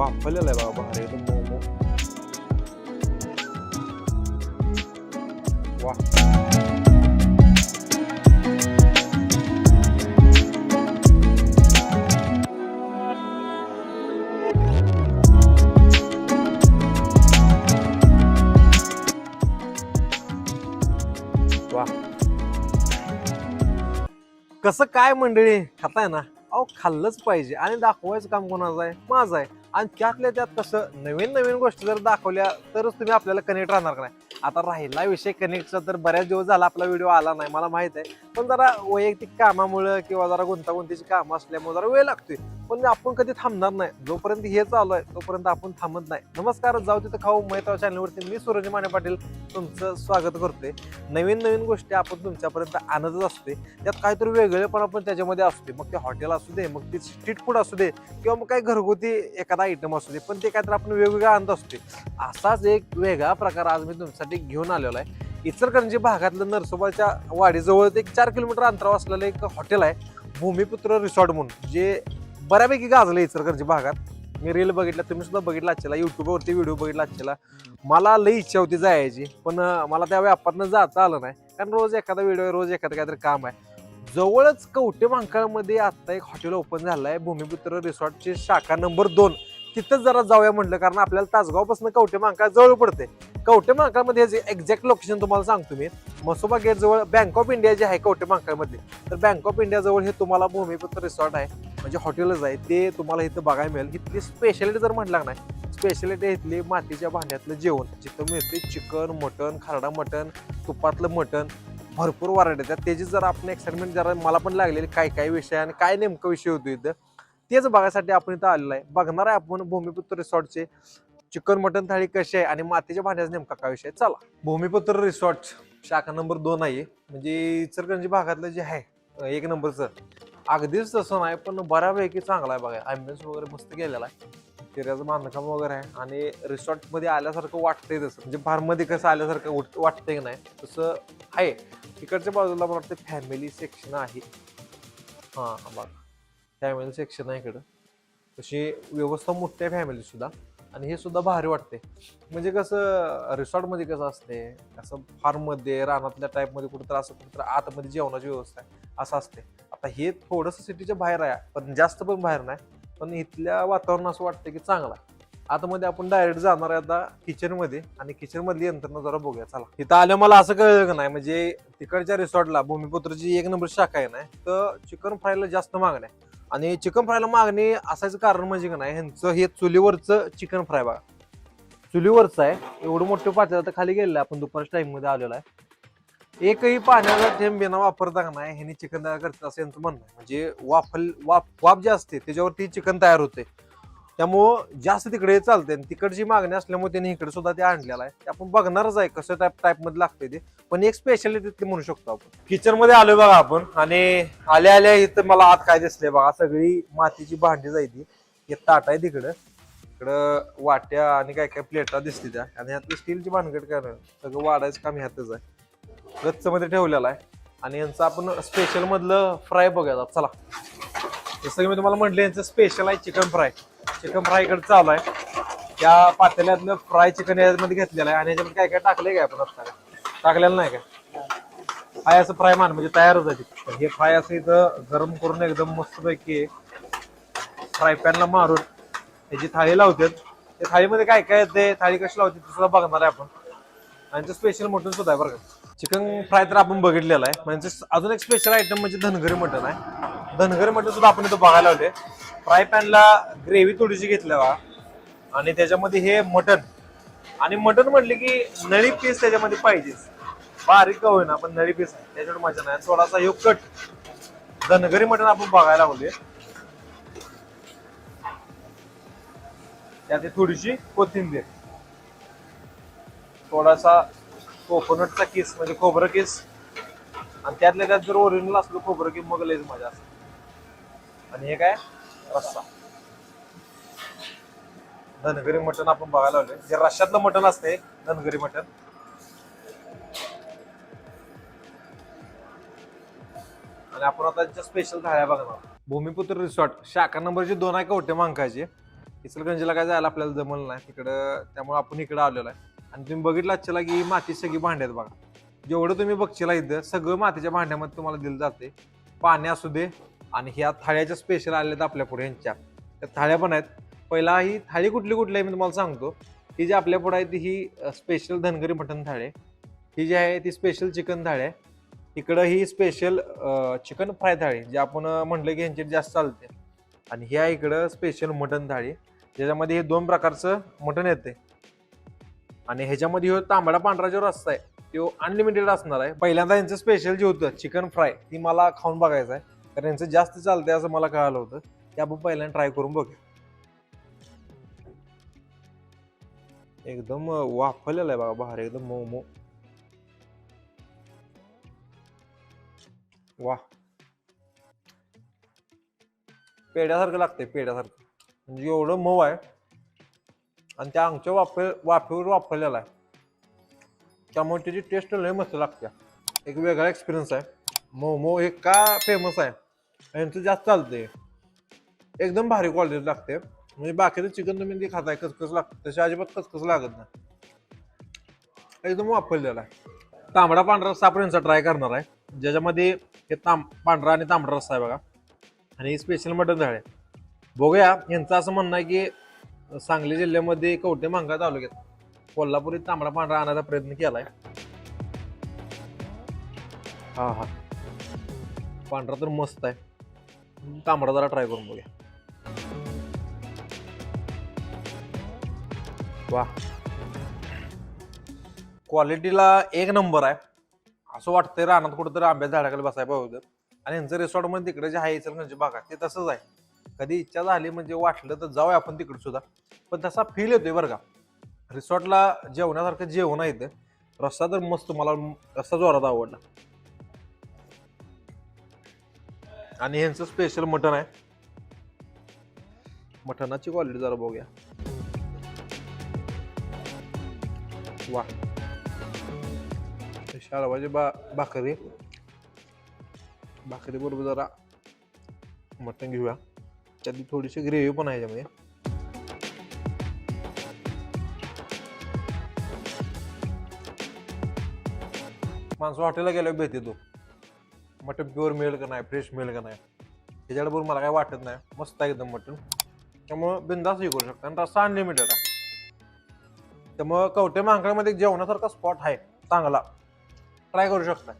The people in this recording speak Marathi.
वाफलेलं आहे बघा भारी मोमो वा वा कसं काय मंडळी? खाताय ना? अहो खाल्लंच पाहिजे. आणि दाखवायचं काम कोणाचं आहे? माझं आहे. आणि त्यातल्या त्यात कसं नवीन नवीन गोष्टी जर दाखवल्या तरच तुम्ही आपल्याला कनेक्ट राहणार का नाही? आता राहिला विषय कनेक्टचा तर बऱ्याच दिवस झाला आपला व्हिडिओ आला नाही मला माहीत आहे. पण जरा वैयक्तिक कामामुळं किंवा जरा गुंतागुंतीची कामं असल्यामुळे जरा वेळ लागतोय. पण आपण कधी थांबणार नाही. जोपर्यंत हे चालू आहे तोपर्यंत आपण थांबत नाही. नमस्कार जाऊ तिथं खाऊ. मैत्रा चॅनलवरती मी सुरज माने पाटील तुमचं स्वागत करते नवीन नवीन गोष्टी आपण तुमच्यापर्यंत आणतच असते त्यात काहीतरी वेगळे पण आपण त्याच्यामध्ये असते मग ते हॉटेल असू दे मग ते स्ट्रीट फूड असू दे किंवा मग काही घरगुती एखादा आयटम असू दे पण ते काहीतरी आपण वेगवेगळं आणत असते असाच एक वेगळा प्रकार आज मी तुमच्यासाठी घेऊन आलेलो आहे. इचलकरंजी भागातलं नरसोबाच्या वाडीजवळ एक चार किलोमीटर अंतरावर असलेलं एक हॉटेल आहे. भूमिपुत्र रिसॉर्ट म्हणून जे बऱ्यापैकी गाजलं इचलकरंजी भागात. मी रील बघितला तुम्ही सुद्धा बघितला आजच्याला युट्यूबवरती व्हिडिओ बघितला आजच्याला मला लई इच्छा होती जायची पण मला त्या व्यापारनं जाता आलं नाही. कारण रोज एखादा व्हिडिओ रोज एखादं काहीतरी काम आहे. जवळच कवटे मांकाळमध्ये आता एक हॉटेल ओपन झालं आहे भूमिपुत्र रिसॉर्टची शाखा नंबर दोन. तिथंच जरा जाऊया म्हटलं कारण आपल्याला तासगावपासून कवटे मांकाळ जवळ पडते कवटे मांकाळमध्ये एक्झॅक्ट लोकेशन तुम्हाला सांगतो मी. मसोबा गेट जवळ बँक ऑफ इंडिया जे आहे कवटे मांकाळमध्ये तर बँक ऑफ इंडिया जवळ हे तुम्हाला भूमिपुत्र रिसॉर्ट आहे. म्हणजे हॉटेलच आहे ते तुम्हाला इथं बघायला मिळेल. इथली स्पेशालिटी जर म्हटलं नाही स्पेशालिटी इथली मातीच्या भांड्यातलं जेवण. जिथं मिळते चिकन मटन खरडा मटन तुपातलं मटन भरपूर वरायटी त्यात त्याची जर आपण एक्साइटमेंट जरा मला पण लागलेली काय काय विषय आणि काय नेमकं विषय होतो इथं तेच बघायसाठी आपण इथं आलेलो आहे. बघणार आहे आपण भूमिपुत्र रिसॉर्टचे चिकन मटन थाळी कशी आहे आणि मातीच्या भांड्याचा नेमका काय विषय चला. भूमिपुत्र रिसॉर्ट शाखा नंबर दोन आहे. म्हणजे इचलकरंजी भागातलं जे आहे एक नंबरचं. अगदीच तसं नाही पण बऱ्यापैकी चांगला आहे बघा. ॲम्बियन्स वगैरे मस्त गेलेला आहे. किऱ्याचं बांधकाम वगैरे आहे. आणि रिसॉर्टमध्ये आल्यासारखं वाटतंय तसं. म्हणजे फार्ममध्ये कसं आल्यासारखं उठ- वाटतंय की नाही तसं आहे. इकडच्या बाजूला मला वाटतं फॅमिली सेक्शन आहे. हां बघा. फॅमिली सेक्शन आहे इकडं. तशी व्यवस्था मोठी आहे फॅमिलीसुद्धा आणि हे सुद्धा भारी वाटते म्हणजे कसं रिसॉर्टमध्ये कसं असते असं फार्ममध्ये रानातल्या टाईपमध्ये कुठं असं कुठं आतमध्ये जेवणाची व्यवस्था आहे. असं असते आता हे थोडंसं सिटीच्या बाहेर आहे पण जास्त पण बाहेर नाही. पण इथल्या वातावरण असं वाटतं की चांगलं आहे. आतमध्ये आपण डायरेक्ट जाणार आहे आता किचनमध्ये आणि किचन मधली यंत्रणा जरा बघूया. चला. इथं आलं मला असं कळलं का नाही म्हणजे तिकडच्या रिसॉर्टला भूमिपुत्रची एक नंबर शाखा आहे ना तर चिकन फ्रायला जास्त मागणी आहे. आणि चिकन फ्रायला मागणी असायचं कारण म्हणजे का नाही ह्यांचं हे चुलीवरचं चिकन फ्राय बघा. चुलीवरचं आहे एवढं मोठं पातेलं तर खाली गेलेलं आहे आपण दुपारच्या टाईममध्ये आलेलो आहे. एकही पाण्याचा थेंब बिना वापरता का नाही ह्यांनी चिकन तयार करतात असं यांचं म्हणणं आहे. म्हणजे वाफल वाफ वाफ जे असते त्याच्यावरती चिकन तयार होते. त्यामुळं जास्त तिकडे चालते आणि तिकडची मागणी असल्यामुळे त्यांनी इकडे सुद्धा ते आणलेलं आहे. ते आपण बघणारच आहे कसं टाईप टाईपमध्ये लागते लागतंय ते. पण एक स्पेशालिटी तिथली म्हणू शकतो आपण. किचनमध्ये आलो आलोय बघा आपण आणि आल्या आल्या इथं मला आत काय दिसले बघा. सगळी मातीची भांडी जायची हे ताट आहे तिकडं. इकडं वाट्या आणि काय काय प्लेटा दिसते त्या. आणि ह्यातली स्टीलची भानगड काय सगळं वाढायचं काम ह्यातच आहे. गच्चमध्ये ठेवलेला आहे. आणि यांचं आपण स्पेशल मधलं फ्राय बघूया चला. जसं की मी तुम्हाला म्हटलं यांचं स्पेशल आहे चिकन फ्राय चिकन फ्राय चालू आहे. त्या पातेल्यातलं फ्राय चिकन याच्यामध्ये घेतलेलं आहे. आणि याच्यामध्ये काय काय टाकले काय आपण आता? टाकलेलं नाही काय? फ्राय असं फ्राय मान म्हणजे तयारच आहे हे फ्राय असं इथं गरम करून एकदम मस्तपैकी फ्राय पॅनला मारून त्याची थाळी लावतात. त्या थाळीमध्ये काय काय येते थाळी कशी लावते ते सुद्धा बघणार आहे आपण. आणि ते स्पेशल मटन सुद्धा आहे बरं का. चिकन फ्राय तर आपण बघितलेलं आहे. म्हणजे अजून एक स्पेशल आयटम म्हणजे धनगरी मटन आहे. धनगरी मटन सुद्धा आपण इथं बघायला लावले फ्राय पॅनला ग्रेव्ही थोडीशी घेतल्या बा. आणि त्याच्यामध्ये हे मटन आणि मटन म्हटले की नळी पीस त्याच्यामध्ये पाहिजेच. बारीक का होईना पण नळी पीस आहे त्याच्यावर मजा नाही. थोडासा ह्यो कट. धनगरी मटन आपण बघायला लावले त्यात थोडीशी कोथिंबीर. थोडासा कोकोनटचा केस म्हणजे खोबरं केस. आणि त्यातल्या त्यात जर ओरिजिनल असलं खोबरं की मग लयच मजा असते. आणि हे काय? रस्सा. धनगरी मटण आपण बघायला लावले जे रश्यातलं मटण असते धनगरी मटण. आणि आपण आता स्पेशल थाळ्या बघणार भूमिपुत्र रिसॉर्ट शाखा नंबरचे दोन आहे कवटे मांकायचे इचलगंजीला काय जायला आपल्याला जमलं नाही. तिकडं त्यामुळे आपण इकडं आलेलो आहे. आणि तुम्ही बघितलं आजच्याला की ही माती सगळी भांड्यात आहेत बघा. जेवढं तुम्ही बघशीला इथं सगळं मातीच्या भांड्यामध्ये तुम्हाला दिलं जाते पाणी असू दे आणि ह्या थाळ्याच्या स्पेशल आलेत आपल्या पुढे यांच्या त्या थाळ्या पण आहेत. पहिला ही थाळी कुठली कुठली आहे मी तुम्हाला सांगतो. ही जी आपल्या पुढे आहे ती ही स्पेशल धनगरी मटण थाळी आहे. ही जी आहे ती स्पेशल चिकन थाळी आहे. इकडं ही स्पेशल चिकन फ्राय थाळी जी आपण म्हटलं की ह्यांची जास्त चालते आणि ही आहे इकडं स्पेशल मटण थाळी ज्याच्यामध्ये हे दोन प्रकारचं मटण येते आणि ह्याच्यामध्ये हो तांबडा पांढरा जो रस्सा आहे तो अनलिमिटेड असणार आहे. पहिल्यांदा यांचं स्पेशल जे होतं चिकन फ्राय ती मला खाऊन बघायचं आहे. कारण यांचं जास्त चालतंय असं मला कळालं होतं. ते आपण पहिल्यांदा ट्राय करून बघूया. एकदम अं, वाफलेलं आहे बघा बाहेर एकदम मोमो वा पेड्यासारखं लागतंय पेड्यासारखं म्हणजे एवढं मऊ आहे. आणि त्या अंगच्या वाफे वाफेवर वापरलेला आहे. त्यामुळे त्याची टेस्ट लय मस्त लागते. एक वेगळा एक्सपिरियन्स आहे. मोमो हे का फेमस आहे यांचं जास्त चालते एकदम भारी क्वालिटी लागते. म्हणजे बाकीचं चिकन तुम्ही ते खाताय कचकच लागतं. तशी अजिबात कचकच लागत नाही. एकदम वापरलेला आहे. तांबडा पांढरा रस्सा आपण यांचा ट्राय करणार आहे. ज्याच्यामध्ये हे तांब पांढरा आणि तांबडा रस्सा आहे बघा. आणि स्पेशल मटन झाड आहे. बघूया यांचं असं म्हणणं आहे की सांगली जिल्ह्यामध्ये कवठे मांगा तालुक्यात? कोल्हापुरी तांबडा पांढरा आणायचा प्रयत्न केलाय. हा हा. पांढरा तर मस्त आहे. तांबडा जरा ट्राय करून बघूया. वा क्वालिटीला एक नंबर आहे. असं वाटतंय रानात कुठंतरी आंब्या झाडाखाली बसायला पाहिजे आणि यांचं रेसॉर्टमध्ये तिकडे जे आहे इचलकरंजी बागा ते तसंच आहे. कधी इच्छा झाली म्हणजे वाटलं तर जाऊया आपण तिकडे सुद्धा. पण तसा फील येतोय बरं का. रिसॉर्टला जेवण्यासारखं जेवण येतं रस्ता रस्सा तर मस्त मला रस्सा जोरात आवडला. आणि ह्यांचं स्पेशल मटण आहे. मटणाची क्वालिटी जरा बघूया. वा शाळवाची बा भाकरी. भाकरी बरोबर जरा मटण घेऊया. त्यातली थोडीशी ग्रेव्ही पण आहे त्यामध्ये. माणसं हॉटेलला गेल्यावर भेटते तो मटन प्युअर मिळेल का नाही फ्रेश मिळेल का नाही? ह्याच्याबरोबर मला काय वाटत नाही. मस्त आहे एकदम मटन. त्यामुळं बिंदास हे करू शकता. आणि रस्ता अनलिमिटेड आहे. त्यामुळं कवटे मांकडामध्ये जेवणासारखा स्पॉट आहे. चांगला. ट्राय करू शकता.